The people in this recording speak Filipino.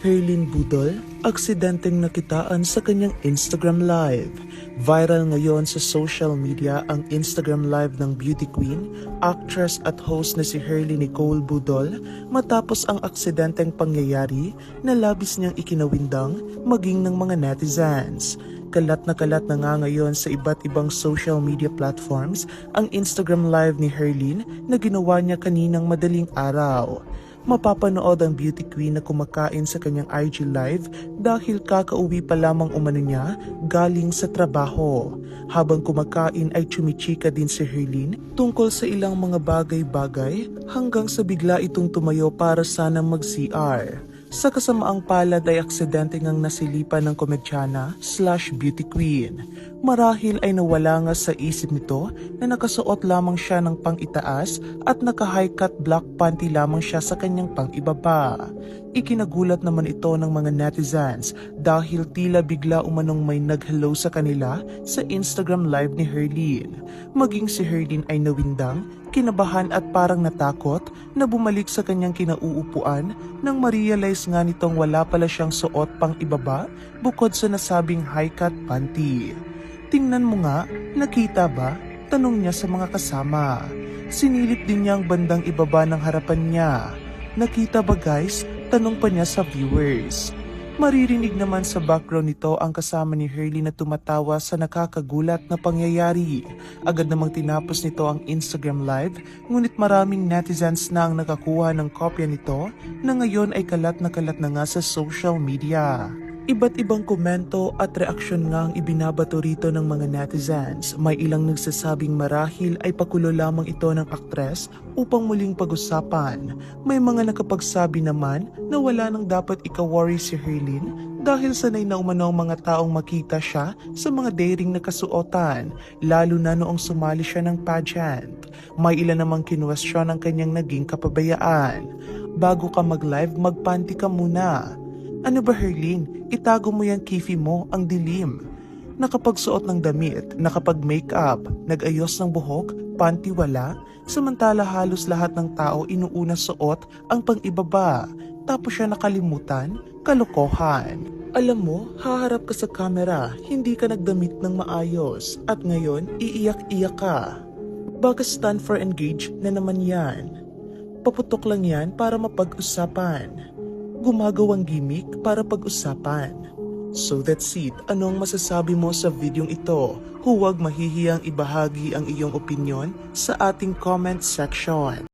Herlin Budol, aksidenteng nakitaan sa kanyang Instagram Live. Viral ngayon sa social media ang Instagram Live ng beauty queen, actress at host na si Herlin Nicole Budol matapos ang aksidenteng pangyayari na labis niyang ikinawindang maging ng mga netizens. Kalat na kalat na nga ngayon sa iba't ibang social media platforms ang Instagram Live ni Herlin na ginawa niya kaninang madaling araw mapapanood ang beauty queen na kumakain sa kanyang IG live dahil kakauwi pa lamang umano niya galing sa trabaho. Habang kumakain ay chumichika din si Herlin tungkol sa ilang mga bagay-bagay hanggang sa bigla itong tumayo para sana mag-CR. Sa kasamaang palad ay aksidente ngang nasilipan ng komedyana slash beauty queen. Marahil ay nawala nga sa isip nito na nakasuot lamang siya ng pang-itaas at naka-high cut black panty lamang siya sa kanyang pang-ibaba. Ikinagulat naman ito ng mga netizens dahil tila bigla umanong may nag-hello sa kanila sa Instagram live ni Herlin. Maging si Herlin ay nawindang, kinabahan at parang natakot na bumalik sa kanyang kinauupuan nang ma-realize nga nitong wala pala siyang suot pang ibaba bukod sa nasabing high cut panty. Tingnan mo nga, nakita ba? Tanong niya sa mga kasama. Sinilip din niya ang bandang ibaba ng harapan niya. Nakita ba guys? Tanong pa niya sa viewers. Maririnig naman sa background nito ang kasama ni Hurley na tumatawa sa nakakagulat na pangyayari. Agad namang tinapos nito ang Instagram live, ngunit maraming netizens na ang nakakuha ng kopya nito na ngayon ay kalat na kalat na nga sa social media. Iba't ibang komento at reaksyon nga ang ibinabato rito ng mga netizens. May ilang nagsasabing marahil ay pakulo lamang ito ng aktres upang muling pag-usapan. May mga nakapagsabi naman na wala nang dapat ika-worry si Herlin dahil sanay na umano ang mga taong makita siya sa mga daring na kasuotan, lalo na noong sumali siya ng pageant. May ilan namang kinuwestiyon ang kanyang naging kapabayaan. Bago ka mag-live, magpanti ka muna. Ano ba Herlin? Itago mo yung kifi mo, ang dilim. Nakapagsuot ng damit, nakapag-makeup, nag-ayos ng buhok, panty wala, samantala halos lahat ng tao inuuna suot ang pang-ibaba. Tapos siya nakalimutan, kalokohan. Alam mo, haharap ka sa kamera, hindi ka nagdamit ng maayos, at ngayon, iiyak-iyak ka. Baka stand for engage na naman yan. Paputok lang yan para mapag-usapan gumagawang gimmick para pag-usapan. So that's it. Anong masasabi mo sa videong ito? Huwag mahihiyang ibahagi ang iyong opinion sa ating comment section.